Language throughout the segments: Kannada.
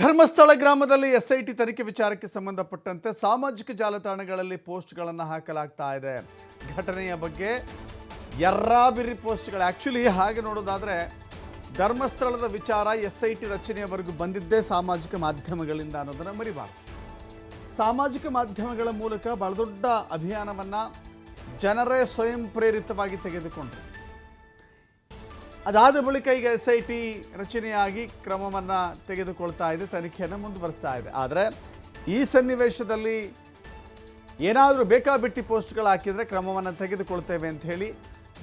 ಧರ್ಮಸ್ಥಳ ಗ್ರಾಮದಲ್ಲಿ ಎಸ್ಐಟಿ ತನಿಖೆ ವಿಚಾರಕ್ಕೆ ಸಂಬಂಧಪಟ್ಟಂತೆ ಸಾಮಾಜಿಕ ಜಾಲತಾಣಗಳಲ್ಲಿ ಪೋಸ್ಟ್ಗಳನ್ನು ಹಾಕಲಾಗ್ತಾ ಇದೆ. ಘಟನೆಯ ಬಗ್ಗೆ ಎರ್ರಾಬಿರಿ ಪೋಸ್ಟ್ಗಳು. ಆ್ಯಕ್ಚುಲಿ ಹಾಗೆ ನೋಡೋದಾದರೆ ಧರ್ಮಸ್ಥಳದ ವಿಚಾರ ಎಸ್ ಐ ಟಿ ರಚನೆಯವರೆಗೂ ಬಂದಿದ್ದೇ ಸಾಮಾಜಿಕ ಮಾಧ್ಯಮಗಳಿಂದ ಅನ್ನೋದನ್ನು ಮರಿಬಾರ್ದು. ಸಾಮಾಜಿಕ ಮಾಧ್ಯಮಗಳ ಮೂಲಕ ಬಹಳ ದೊಡ್ಡ ಅಭಿಯಾನವನ್ನು ಜನರೇ ಸ್ವಯಂ ಪ್ರೇರಿತವಾಗಿ ತೆಗೆದುಕೊಂಡ್ರು. ಅದಾದ ಬಳಿಕ ಈಗ ಎಸ್ ಐ ಟಿ ರಚನೆಯಾಗಿ ಕ್ರಮವನ್ನು ತೆಗೆದುಕೊಳ್ತಾ ಇದೆ, ತನಿಖೆಯನ್ನು ಮುಂದುವರಿಸ್ತಾ ಇದೆ. ಆದರೆ ಈ ಸನ್ನಿವೇಶದಲ್ಲಿ ಏನಾದರೂ ಬೇಕಾಬಿಟ್ಟಿ ಪೋಸ್ಟ್ಗಳು ಹಾಕಿದರೆ ಕ್ರಮವನ್ನು ತೆಗೆದುಕೊಳ್ತೇವೆ ಅಂತ ಹೇಳಿ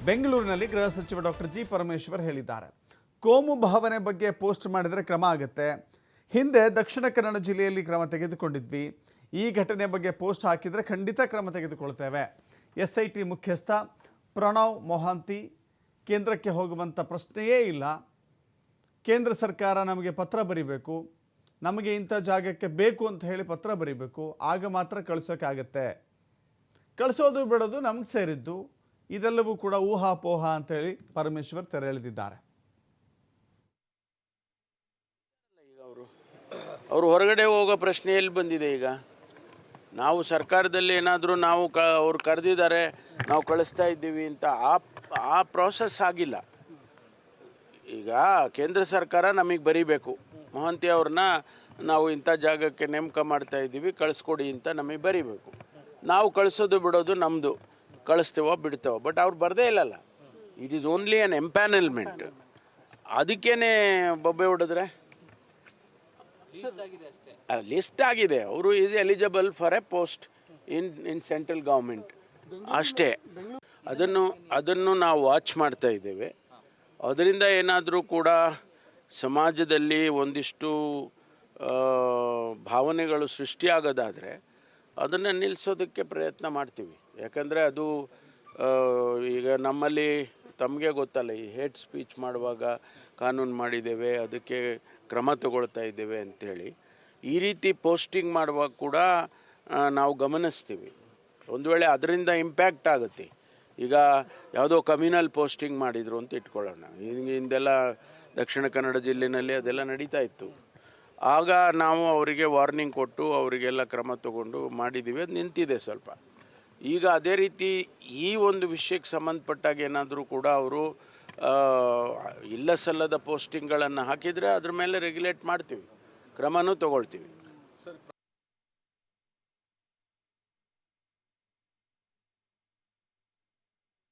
ಬೆಂಗಳೂರಿನಲ್ಲಿ ಗೃಹ ಸಚಿವ ಡಾಕ್ಟರ್ ಜಿ ಪರಮೇಶ್ವರ್ ಹೇಳಿದ್ದಾರೆ. ಕೋಮು ಭಾವನೆ ಬಗ್ಗೆ ಪೋಸ್ಟ್ ಮಾಡಿದರೆ ಕ್ರಮ ಆಗುತ್ತೆ. ಹಿಂದೆ ದಕ್ಷಿಣ ಕನ್ನಡ ಜಿಲ್ಲೆಯಲ್ಲಿ ಕ್ರಮ ತೆಗೆದುಕೊಂಡಿದ್ವಿ. ಈ ಘಟನೆ ಬಗ್ಗೆ ಪೋಸ್ಟ್ ಹಾಕಿದರೆ ಖಂಡಿತ ಕ್ರಮ ತೆಗೆದುಕೊಳ್ತೇವೆ. ಎಸ್ ಐ ಟಿ ಮುಖ್ಯಸ್ಥ ಪ್ರಣವ್ ಮೊಹಾಂತಿ ಕೇಂದ್ರಕ್ಕೆ ಹೋಗುವಂಥ ಪ್ರಶ್ನೆಯೇ ಇಲ್ಲ. ಕೇಂದ್ರ ಸರ್ಕಾರ ನಮಗೆ ಪತ್ರ ಬರಿಬೇಕು. ನಮಗೆ ಇಂಥ ಜಾಗಕ್ಕೆ ಬೇಕು ಅಂತ ಹೇಳಿ ಪತ್ರ ಬರಿಬೇಕು. ಆಗ ಮಾತ್ರ ಕಳಿಸೋಕ್ಕಾಗತ್ತೆ. ಕಳಿಸೋದು ಬಿಡೋದು ನಮಗೆ ಸೇರಿದ್ದು. ಇದೆಲ್ಲವೂ ಕೂಡ ಊಹಾಪೋಹ ಅಂತೇಳಿ ಪರಮೇಶ್ವರ್ ತೆರೆ ಎಳೆದಿದ್ದಾರೆ ಅವರು ಹೊರಗಡೆ ಹೋಗೋ ಪ್ರಶ್ನೆ ಎಲ್ಲಿ ಬಂದಿದೆ ಈಗ? ನಾವು ಸರ್ಕಾರದಲ್ಲಿ ಏನಾದರೂ ನಾವು ಕ, ಅವ್ರು ಕರೆದಿದ್ದಾರೆ, ನಾವು ಕಳಿಸ್ತಾ ಇದ್ದೀವಿ ಅಂತ ಆ ಆ ಪ್ರೋಸೆಸ್ ಆಗಿಲ್ಲ. ಈಗ ಕೇಂದ್ರ ಸರ್ಕಾರ ನಮಗೆ ಬರೀಬೇಕು. ಮೊಹಂತಿ ಅವ್ರನ್ನ ನಾವು ಇಂಥ ಜಾಗಕ್ಕೆ ನೇಮಕ ಮಾಡ್ತಾ ಇದ್ದೀವಿ, ಕಳಿಸ್ಕೊಡಿ ಅಂತ ನಮಗೆ ಬರೀಬೇಕು. ನಾವು ಕಳಿಸೋದು ಬಿಡೋದು ನಮ್ಮದು ಕಳಿಸ್ತೇವೋ ಬಿಡ್ತೇವೋ ಬಟ್ ಅವ್ರು ಬರದೇ ಇಲ್ಲಲ್ಲ. It is only an empanelment ಅದಕ್ಕೇನೆ ಬೊಬ್ಬೆ ಹೊಡೆದ್ರೆ? ಲಿಸ್ಟ್ ಆಗಿದೆ. ಅವರು is eligible for a post in in central government ಅಷ್ಟೇ. ಅದನ್ನು ಅದನ್ನು ನಾವು ವಾಚ್ ಮಾಡ್ತಾ ಇದ್ದೇವೆ. ಅದರಿಂದ ಏನಾದರೂ ಕೂಡ ಸಮಾಜದಲ್ಲಿ ಒಂದಿಷ್ಟು ಭಾವನೆಗಳು ಸೃಷ್ಟಿಯಾಗೋದಾದರೆ ಅದನ್ನು ನಿಲ್ಲಿಸೋದಕ್ಕೆ ಪ್ರಯತ್ನ ಮಾಡ್ತೀವಿ. ಯಾಕಂದರೆ ಅದು ಈಗ ನಮ್ಮಲ್ಲಿ ತಮಗೆ ಗೊತ್ತಲ್ಲ, ಈ ಹೇಟ್ ಸ್ಪೀಚ್ ಮಾಡುವಾಗ ಕಾನೂನು ಮಾಡಿದ್ದೇವೆ, ಅದಕ್ಕೆ ಕ್ರಮ ತಗೊಳ್ತಾ ಇದ್ದೇವೆ ಅಂಥೇಳಿ ಈ ರೀತಿ ಪೋಸ್ಟಿಂಗ್ ಮಾಡುವಾಗ ಕೂಡ ನಾವು ಗಮನಿಸ್ತೀವಿ. ಒಂದು ವೇಳೆ ಅದರಿಂದ ಇಂಪ್ಯಾಕ್ಟ್ ಆಗುತ್ತೆ. ಈಗ ಯಾವುದೋ ಕಮ್ಯುನಲ್ ಪೋಸ್ಟಿಂಗ್ ಮಾಡಿದ್ರು ಅಂತ ಇಟ್ಕೊಳ್ಳೋಣ. ಹಿಂದೆಲ್ಲ ದಕ್ಷಿಣ ಕನ್ನಡ ಜಿಲ್ಲೆನಲ್ಲಿ ಅದೆಲ್ಲ ನಡೀತಾ ಇತ್ತು. ಆಗ ನಾವು ಅವರಿಗೆ ವಾರ್ನಿಂಗ್ ಕೊಟ್ಟು ಅವರಿಗೆಲ್ಲ ಕ್ರಮ ತಗೊಂಡು ಮಾಡಿದ್ದೀವಿ ಅದು ನಿಂತಿದೆ ಸ್ವಲ್ಪ. ಈಗ ಅದೇ ರೀತಿ ಈ ಒಂದು ವಿಷಯಕ್ಕೆ ಸಂಬಂಧಪಟ್ಟಾಗ ಏನಾದರೂ ಕೂಡ ಅವರು ಇಲ್ಲ ಸಲ್ಲದ ಪೋಸ್ಟಿಂಗ್ಗಳನ್ನು ಹಾಕಿದರೆ ಅದ್ರ ಮೇಲೆ ರೆಗ್ಯುಲೇಟ್ ಮಾಡ್ತೀವಿ. ಕ್ರಮನೂ ತಗೊಳ್ತೀವಿ.